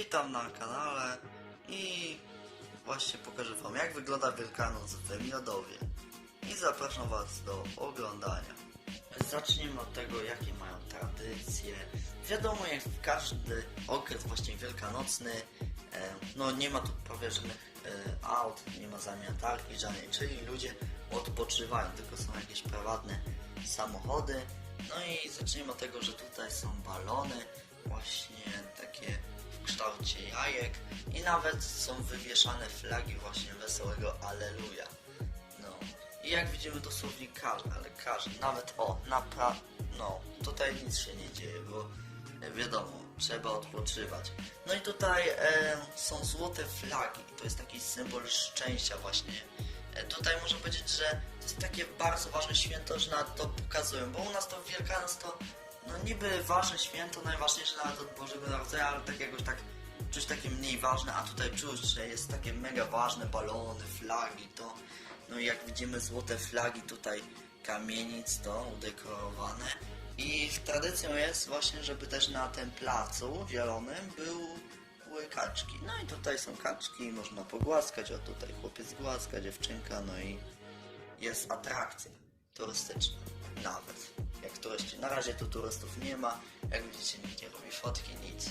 Witam na kanale i właśnie pokażę wam jak wygląda Wielkanoc w Miodowie i zapraszam was do oglądania. Zacznijmy od tego jakie mają tradycje. Wiadomo jak w każdy okres właśnie wielkanocny e, no nie ma tu prawie żadnych e, aut, nie ma zamiatarki żadnej, czyli ludzie odpoczywają, tylko są jakieś prywatne samochody. No i zacznijmy od tego, że tutaj są balony, właśnie takie kształcie jajek i nawet są wywieszane flagi właśnie wesołego Aleluja. No i jak widzimy dosłownie każdy, ale każdy, nawet o, napra... no tutaj nic się nie dzieje, bo wiadomo, trzeba odpoczywać. No i tutaj e, są złote flagi, to jest taki symbol szczęścia właśnie. E, tutaj można powiedzieć, że to jest takie bardzo ważne święto, że nawet to pokazują, bo u nas to Wielkanoc to no niby ważne święto, najważniejsze nawet od Bożego Narodzenia, ale tak jakoś tak coś takie mniej ważne, a tutaj czuć, że jest takie mega ważne balony, flagi, to no i jak widzimy złote flagi tutaj kamienic to udekorowane i tradycją jest właśnie, żeby też na tym placu zielonym był były kaczki. No i tutaj są kaczki, można pogłaskać, o tutaj chłopiec głaska, dziewczynka, no i jest atrakcja turystyczna nawet. Jak turyści. Na razie tu turystów nie ma, jak widzicie nikt nie robi fotki, nic.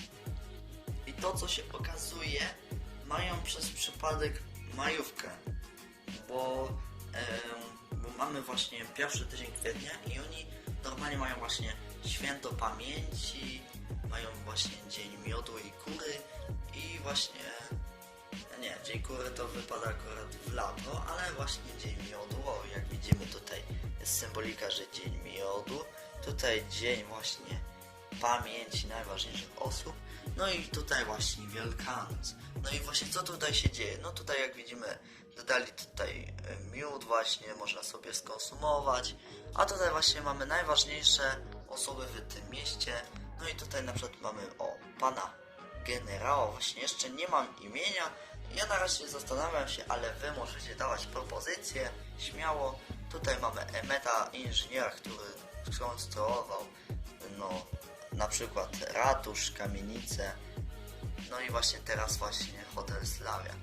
To co się pokazuje, mają przez przypadek majówkę, bo, em, bo mamy właśnie pierwszy tydzień kwietnia i oni normalnie mają właśnie święto pamięci, mają właśnie dzień miodu i kury i właśnie nie, dzień kury to wypada akurat w lato, ale właśnie dzień miodu, o jak widzimy tutaj jest symbolika, że dzień miodu, tutaj dzień właśnie pamięci najważniejszych osób, no i tutaj właśnie Wielkanoc. No i właśnie co tutaj się dzieje? No tutaj jak widzimy dodali tutaj e, miód właśnie, można sobie skonsumować, a tutaj właśnie mamy najważniejsze osoby w tym mieście, no i tutaj na przykład mamy o pana generała, właśnie jeszcze nie mam imienia, ja na razie zastanawiam się, ale wy możecie dawać propozycje, śmiało. Tutaj mamy Emeta, inżyniera, który skonstruował no, na przykład ratusz, kamienicę, no i właśnie teraz właśnie hotel Slavia.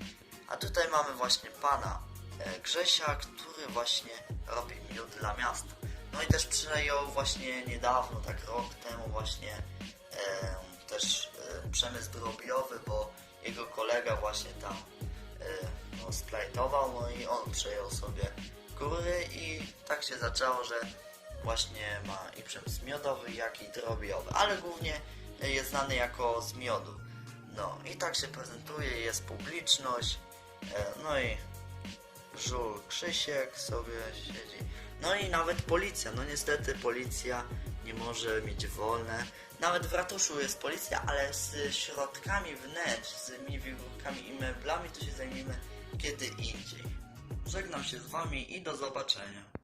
A tutaj mamy właśnie pana e, Grzesia, który właśnie robi miód dla miasta. No i też przejął właśnie niedawno, tak rok temu właśnie e, też e, przemysł drobiowy, bo jego kolega właśnie tam e, no, splajtował, no i on przejął sobie góry i tak się zaczęło, że właśnie ma i przemysł miodowy, jak i drobiowy, ale głównie jest znany jako z miodu. No i tak się prezentuje, jest publiczność, e, no i Żul Krzysiek sobie siedzi. No i nawet policja, no niestety policja nie może mieć wolne. Nawet w ratuszu jest policja, ale z środkami wnętrz, z wiewiórkami i meblami to się zajmiemy kiedy indziej. Żegnam się z wami i do zobaczenia.